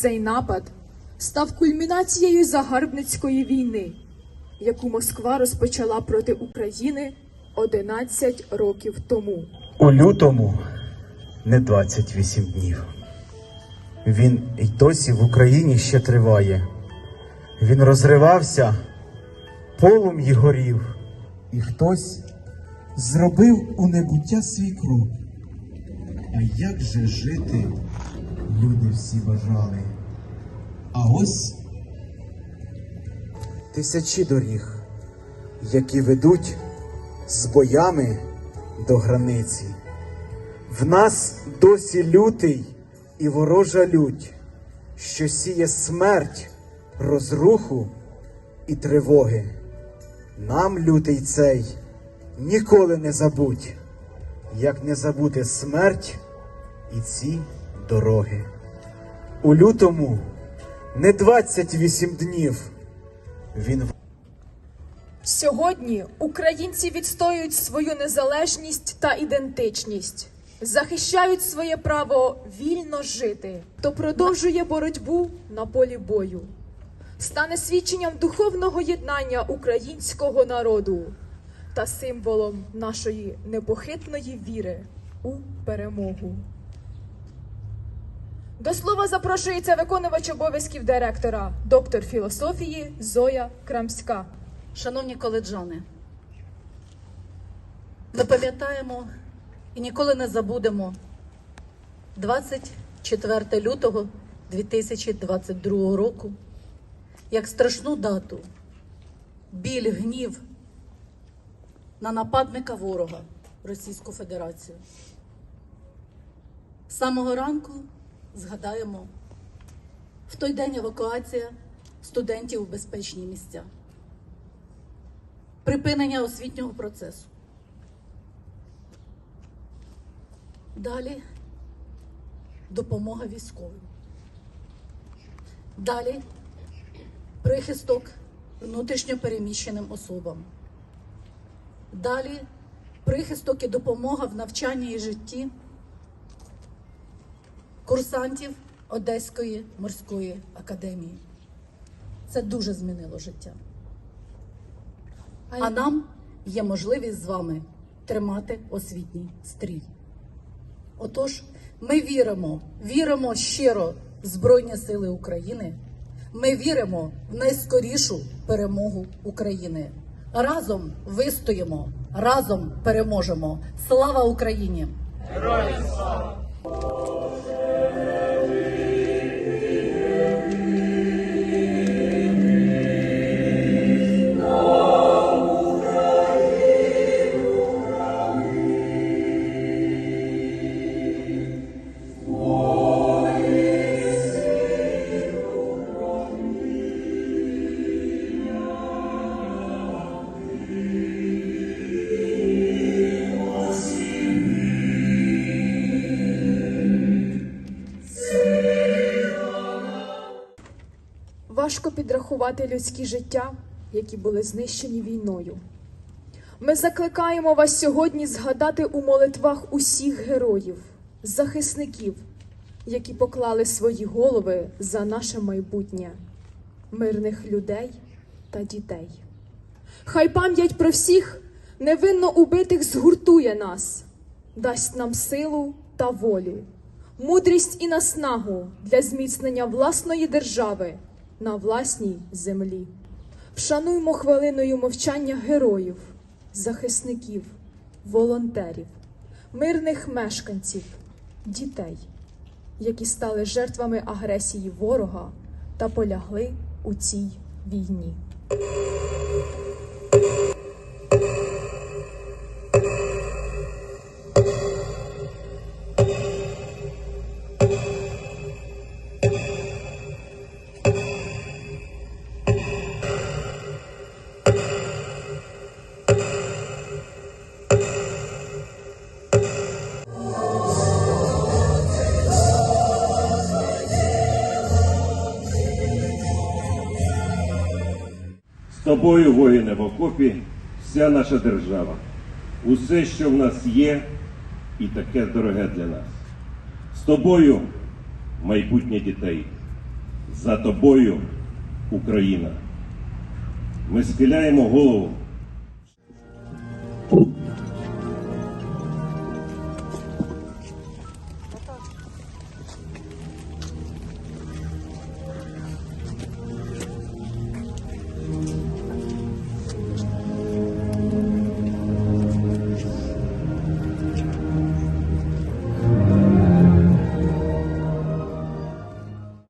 Цей напад став кульмінацією загарбницької війни, яку Москва розпочала проти України 11 років тому. У лютому не 28 днів. Він й досі в Україні ще триває. Він розривався, полум'ї горів, і хтось зробив у небуття свій крок. А як же жити, люди всі бажали. А ось тисячі доріг, які ведуть з боями до границі. В нас досі лютий і ворожа лють, що сіє смерть, розруху і тривоги. Нам лютий цей ніколи не забудь, як не забути смерть і ці дороги. У лютому не 28 днів він Сьогодні українці відстоюють свою незалежність та ідентичність, захищають своє право вільно жити, то продовжує боротьбу на полі бою, стане свідченням духовного єднання українського народу та символом нашої непохитної віри у перемогу. До слова запрошується виконувач обов'язків директора, доктор філософії Зоя Крамська. Шановні коледжани, ми пам'ятаємо і ніколи не забудемо 24 лютого 2022 року як страшну дату, біль, гнів на нападника ворога Російську Федерацію. З самого ранку згадаємо в той день евакуація студентів у безпечні місця припинення освітнього процесу. Далі допомога військовим. Далі прихисток внутрішньо переміщеним особам. Далі прихисток і допомога в навчанні і житті курсантів Одеської морської академії. Це дуже змінило життя. А нам є можливість з вами тримати освітній стрій. Отож, ми віримо, віримо щиро в Збройні Сили України. Ми віримо в найскорішу перемогу України. Разом вистоїмо, разом переможемо. Слава Україні! Важко підрахувати людські життя, які були знищені війною. Ми закликаємо вас сьогодні згадати у молитвах усіх героїв, захисників, які поклали свої голови за наше майбутнє, мирних людей та дітей. Хай пам'ять про всіх невинно убитих згуртує нас, дасть нам силу та волю, мудрість і наснагу для зміцнення власної держави на власній землі. Вшануймо хвилиною мовчання героїв, захисників, волонтерів, мирних мешканців, дітей, які стали жертвами агресії ворога та полягли у цій війні. З тобою, воїне в окопі, вся наша держава. Усе, що в нас є, і таке дороге для нас. З тобою майбутнє дітей. За тобою, Україна. Ми схиляємо голову